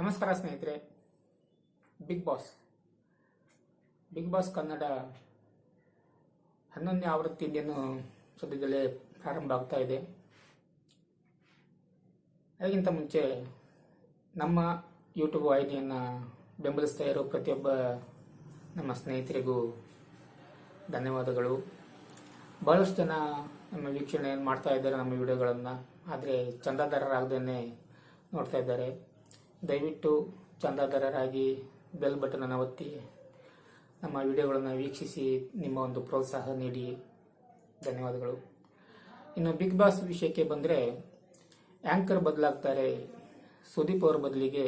ನಮಸ್ಕಾರ ಸ್ನೇಹಿತರೆ. Bigg Boss Bigg Boss Kannada ಹನ್ನೊಂದನೇ ಆವೃತ್ತಿ ಇನ್ನೇನು ಸದ್ಯದಲ್ಲೇ ಪ್ರಾರಂಭ ಆಗ್ತಾ ಇದೆ. ಅದಕ್ಕಿಂತ ಮುಂಚೆ ನಮ್ಮ ಯೂಟ್ಯೂಬ್ ವಾಹಿನಿಯನ್ನು ಬೆಂಬಲಿಸ್ತಾ ಇರೋ ಪ್ರತಿಯೊಬ್ಬ ನಮ್ಮ ಸ್ನೇಹಿತರಿಗೂ ಧನ್ಯವಾದಗಳು. ಬಹಳಷ್ಟು ಜನ ನಮ್ಮ ವೀಕ್ಷಣೆ ಮಾಡ್ತಾ ಇದ್ದಾರೆ ನಮ್ಮ ವಿಡಿಯೋಗಳನ್ನು. ಆದರೆ ಚಂದಾದಾರರಾಗದೇ ನೋಡ್ತಾ ಇದ್ದಾರೆ. ದಯವಿಟ್ಟು ಚಂದಾದಾರರಾಗಿ ಬೆಲ್ ಬಟನನ್ನು ಒತ್ತಿ ನಮ್ಮ ವಿಡಿಯೋಗಳನ್ನು ವೀಕ್ಷಿಸಿ ನಿಮ್ಮ ಒಂದು ಪ್ರೋತ್ಸಾಹ ನೀಡಿ. ಧನ್ಯವಾದಗಳು. ಇನ್ನು ಬಿಗ್ ಬಾಸ್ ವಿಷಯಕ್ಕೆ ಬಂದರೆ ಆ್ಯಂಕರ್ ಬದಲಾಗ್ತಾರೆ, ಸುದೀಪ್ ಅವ್ರ ಬದಲಿಗೆ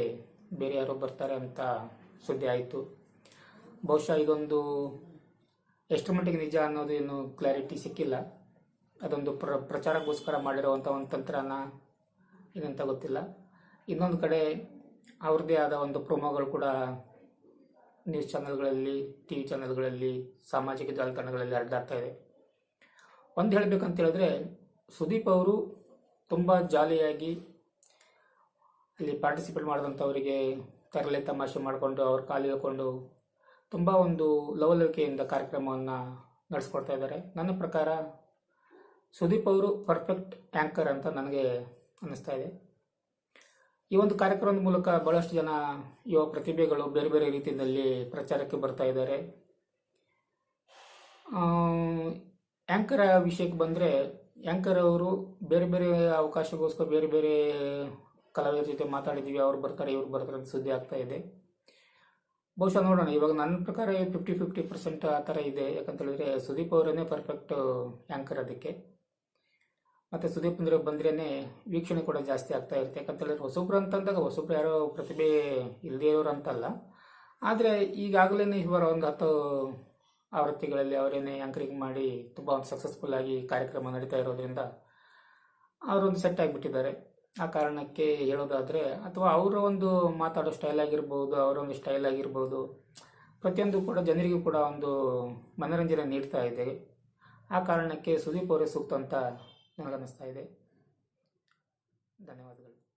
ಬೇರೆ ಯಾರೋ ಬರ್ತಾರೆ ಅಂತ ಸುದ್ದಿ ಆಯಿತು. ಬಹುಶಃ ಇದೊಂದು ಎಷ್ಟು ಮಟ್ಟಿಗೆ ನಿಜ ಅನ್ನೋದು ಏನು ಕ್ಲಾರಿಟಿ ಸಿಕ್ಕಿಲ್ಲ. ಅದೊಂದು ಪ್ರ, ಪ್ರಚಾರಕ್ಕೋಸ್ಕರ ಮಾಡಿರುವಂಥ ಒಂದು ತಂತ್ರನ ಏನಂತ ಗೊತ್ತಿಲ್ಲ. ಇನ್ನೊಂದು ಕಡೆ ಅವ್ರದ್ದೇ ಆದ ಒಂದು ಪ್ರೊಮೋಗಳು ಕೂಡ ನ್ಯೂಸ್ ಚಾನೆಲ್ಗಳಲ್ಲಿ ಟಿ ವಿ ಚಾನೆಲ್ಗಳಲ್ಲಿ ಸಾಮಾಜಿಕ ಜಾಲತಾಣಗಳಲ್ಲಿ ಹರಿದಾಡ್ತಾ ಇದೆ. ಒಂದು ಹೇಳಬೇಕಂತ ಹೇಳಿದ್ರೆ, ಸುದೀಪ್ ಅವರು ತುಂಬ ಜಾಲಿಯಾಗಿ ಅಲ್ಲಿ ಪಾರ್ಟಿಸಿಪೇಟ್ ಮಾಡಿದಂಥವರಿಗೆ ತರಲೆ ತಮಾಷೆ ಮಾಡಿಕೊಂಡು, ಅವ್ರ ಕಾಲು ಹೇಳ್ಕೊಂಡು ತುಂಬ ಒಂದು ಲವಲವಿಕೆಯಿಂದ ಕಾರ್ಯಕ್ರಮವನ್ನು ನಡೆಸ್ಕೊಡ್ತಾ ಇದ್ದಾರೆ. ನನ್ನ ಪ್ರಕಾರ ಸುದೀಪ್ ಅವರು ಪರ್ಫೆಕ್ಟ್ ಆ್ಯಂಕರ್ ಅಂತ ನನಗೆ ಅನ್ನಿಸ್ತಾ ಇದೆ. ಈ ಒಂದು ಕಾರ್ಯಕ್ರಮದ ಮೂಲಕ ಬಹಳಷ್ಟು ಜನ ಯುವ ಪ್ರತಿಭೆಗಳು ಬೇರೆ ಬೇರೆ ರೀತಿಯಲ್ಲಿ ಪ್ರಚಾರಕ್ಕೆ ಬರ್ತಾ ಇದ್ದಾರೆ. ಆ್ಯಂಕರ್ ವಿಷಯಕ್ಕೆ ಬಂದರೆ ಆ್ಯಂಕರ್ ಅವರು ಬೇರೆ ಬೇರೆ ಅವಕಾಶಗೋಸ್ಕರ ಬೇರೆ ಬೇರೆ ಕಲಾವಿದರ ಜೊತೆ ಮಾತಾಡಿದ್ದೀವಿ, ಅವ್ರು ಬರ್ತಾರೆ, ಇವ್ರು ಬರ್ತಾರೆ ಅಂತ ಸುದ್ದಿ ಆಗ್ತಾ ಇದೆ. ಬಹುಶಃ ನೋಡೋಣ, ಇವಾಗ ನನ್ನ ಪ್ರಕಾರ ಫಿಫ್ಟಿ ಫಿಫ್ಟಿ ಪರ್ಸೆಂಟ್ ಆ ಥರ ಇದೆ. ಯಾಕಂತ ಹೇಳಿದ್ರೆ ಸುದೀಪ್ ಅವರೇ ಪರ್ಫೆಕ್ಟ್ ಆ್ಯಂಕರ್ ಅದಕ್ಕೆ. ಮತ್ತು ಸುದೀಪ್ ಅಂದ್ರೆ ಬಂದ್ರೇ ವೀಕ್ಷಣೆ ಕೂಡ ಜಾಸ್ತಿ ಆಗ್ತಾ ಇರುತ್ತೆ. ಯಾಕಂತ ಹೇಳಿದ್ರೆ ಹೊಸಬ್ರು ಅಂತಂದಾಗ ಹೊಸಬ್ರು ಯಾರೋ ಪ್ರತಿಭೆ ಇಲ್ಲದೇ ಇರೋರು ಅಂತಲ್ಲ. ಆದರೆ ಈಗಾಗಲೇ ಇವರ ಒಂದು ಹತ್ತು ಆವೃತ್ತಿಗಳಲ್ಲಿ ಅವರೇನೆ ಆ್ಯಂಕರಿಂಗ್ ಮಾಡಿ ತುಂಬ ಒಂದು ಸಕ್ಸಸ್ಫುಲ್ ಆಗಿ ಕಾರ್ಯಕ್ರಮ ನಡೀತಾ ಇರೋದ್ರಿಂದ ಅವರೊಂದು ಸೆಟ್ ಆಗಿಬಿಟ್ಟಿದ್ದಾರೆ. ಆ ಕಾರಣಕ್ಕೆ ಹೇಳೋದಾದರೆ ಅಥವಾ ಅವರ ಒಂದು ಮಾತಾಡೋ ಸ್ಟೈಲ್ ಆಗಿರ್ಬೋದು, ಅವರ ಒಂದು ಸ್ಟೈಲ್ ಆಗಿರ್ಬೋದು, ಪ್ರತಿಯೊಂದು ಕೂಡ ಜನರಿಗೂ ಕೂಡ ಒಂದು ಮನೋರಂಜನೆ ನೀಡ್ತಾ ಇದೆ ಆ ಕಾರಣಕ್ಕೆ ಸುದೀಪ್ ಅವರೇ ಸೂಕ್ತ ಅಂತ ನನಗನ್ನಿಸ್ತಾ ಇದೆ. ಧನ್ಯವಾದಗಳು.